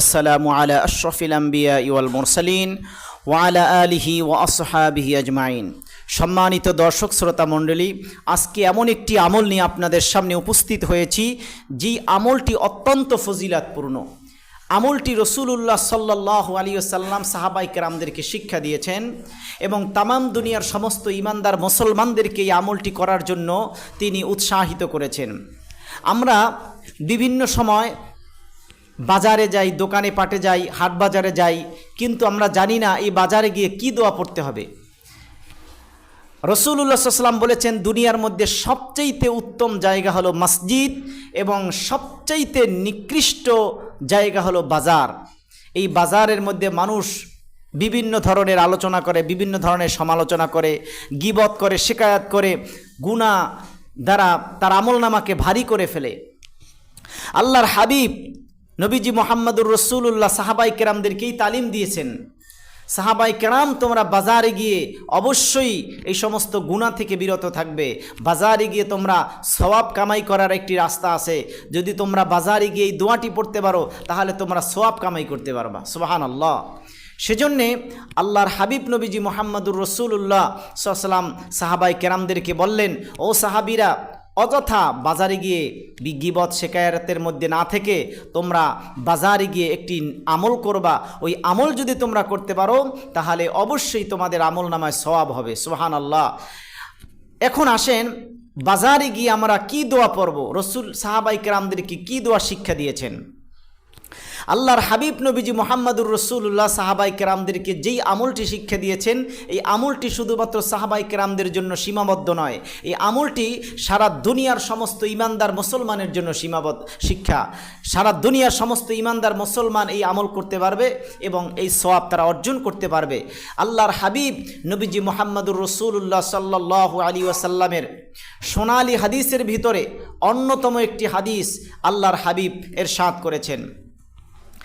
আসসালামু আলা আশরফিল আম্বিয়া ইওয়াল মুরসালিন ওয়ালা আলিহি ওয়া আসহাবিহি আজমাইন। সম্মানিত দর্শক, শ্রোতা মণ্ডলী, আজকে এমন একটি আমল নিয়ে আপনাদের সামনে উপস্থিত হয়েছি যে আমলটি অত্যন্ত ফজিলাতপূর্ণ। আমলটি রসুলুল্লাহ সাল্লাহ আলিয়াল্লাম সাহাবাই কেরামদেরকে শিক্ষা দিয়েছেন এবং তামাম দুনিয়ার সমস্ত ইমানদার মুসলমানদেরকে এই আমলটি করার জন্য তিনি উৎসাহিত করেছেন। আমরা বিভিন্ন সময় বাজারে যাই, দোকানে পাটে যাই, হাট বাজারে যাই, কিন্তু আমরা জানি না এই বাজারে গিয়ে কি দোয়া পড়তে হবে। রসুল্লাহ সাল্লাম বলেছেন, দুনিয়ার মধ্যে সবচাইতে উত্তম জায়গা হলো মসজিদ এবং সবচাইতে নিকৃষ্ট জায়গা হলো বাজার। এই বাজারের মধ্যে মানুষ বিভিন্ন ধরনের আলোচনা করে, বিভিন্ন ধরনের সমালোচনা করে, গিবত করে, শিকায়াত করে গুণা দ্বারা তার আমলনামাকে ভারী করে ফেলে। আল্লাহর হাবিব নবীজি মোহাম্মদুর রসুল্লাহ সাহাবাই কেরামদেরকেই তালিম দিয়েছেন। সাহাবাই কেরাম, তোমরা বাজারে গিয়ে অবশ্যই এই সমস্ত গুণা থেকে বিরত থাকবে। বাজারে গিয়ে তোমরা সওয়াব কামাই করার একটি রাস্তা আছে। যদি তোমরা বাজারে গিয়ে এই দোয়াটি পড়তে পারো, তাহলে তোমরা সোয়াব কামাই করতে পারবা। সুবাহান আল্লাহ সেজন্যে আল্লাহর হাবিব নবীজি মোহাম্মদুর রসুল্লাহ সাল্লাম সাহাবাই কেরামদেরকে বললেন, ও সাহাবিরা অযথা বাজারে গিয়ে বিজ্ঞিবৎ শেখায়াতের মধ্যে না থেকে তোমরা বাজারে গিয়ে একটি আমল করবা। ওই আমল যদি তোমরা করতে পারো, তাহলে অবশ্যই তোমাদের আমল নামায় সওয়াব হবে। সোহান আল্লাহ এখন আসেন, বাজারে গিয়ে আমরা কি দোয়া পড়ব? রসুল সাহাবাইকার আমাদেরকে কি দোয়া শিক্ষা দিয়েছেন? আল্লাহর হাবিব নবীজি মোহাম্মদুর রসুল্লাহ সাহাবাই কেরামদেরকে যেই আমলটি শিক্ষা দিয়েছেন, এই আমলটি শুধুমাত্র সাহাবাই কেরামদের জন্য সীমাবদ্ধ নয়। এই আমলটি সারা দুনিয়ার সমস্ত ইমানদার মুসলমানের জন্য সীমাবদ্ধ শিক্ষা। সারা দুনিয়ার সমস্ত ইমানদার মুসলমান এই আমল করতে পারবে এবং এই সোয়াব তারা অর্জন করতে পারবে। আল্লাহর হাবিব নবীজি মোহাম্মদুর রসুল্লাহ সাল্লাহ আলী ওয়াসাল্লামের সোনালি হাদিসের ভিতরে অন্যতম একটি হাদিস আল্লাহর হাবিব এর সাথ করেছেন।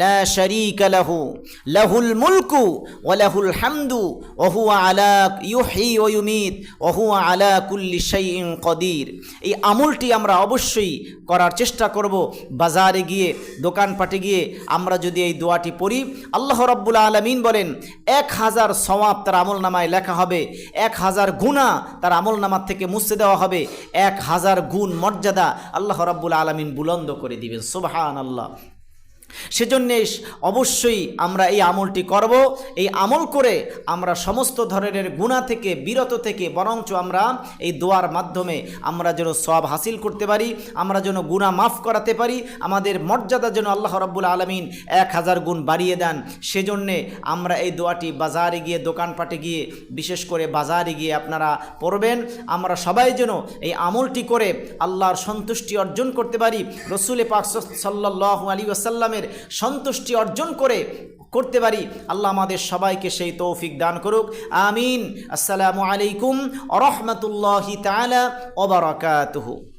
লা শারীকা লাহু, লাহুল মুলকু ওয়া লাহুল হামদু, ওয়া আলা ইউহি ওয়া ইউমিত, ওয়া আলা কুল্লি শাইইন কদির। এই আমলটি আমরা অবশ্যই করার চেষ্টা করব। বাজারে গিয়ে, দোকানপাটে গিয়ে আমরা যদি এই দোয়াটি পড়ি, আল্লাহ রব্বুল আলমিন বলেন, এক হাজার সওয়াব তার আমল নামায় লেখা হবে, এক হাজার গুণা তার আমল নামার থেকে মুছে দেওয়া হবে, এক হাজার গুণ মর্যাদা আল্লাহ রব্বুল আলমিন বুলন্দ করে দিবেন। সুবাহান আল্লাহ সেজন্যে অবশ্যই আমরা এই আমলটি করব। এই আমল করে আমরা সমস্ত ধরনের গুণা থেকে, বিরত থেকে বরঞ্চ আমরা এই দোয়ার মাধ্যমে আমরা যেন সব হাসিল করতে পারি, আমরা যেন গুণা মাফ করাতে পারি, আমাদের মর্যাদা যেন আল্লাহ রব্বুল আলমিন এক হাজার গুণ বাড়িয়ে দেন। সেজন্যে আমরা এই দোয়াটি বাজারে গিয়ে, দোকানপাটে গিয়ে, বিশেষ করে বাজারে গিয়ে আপনারা পড়বেন। আমরা সবাই যেন এই আমলটি করে আল্লাহর সন্তুষ্টি অর্জন করতে পারি। রসুলে পাক সাল্লাহ আলী আসাল্লামের সন্তুষ্টি অর্জন করে করতে পারি। আল্লাহ আমাদের সবাইকে সেই তৌফিক দান করুক। আমিন। আসসালামু আলাইকুম রহমতুল্লাহি তালা ওবরাকাতহু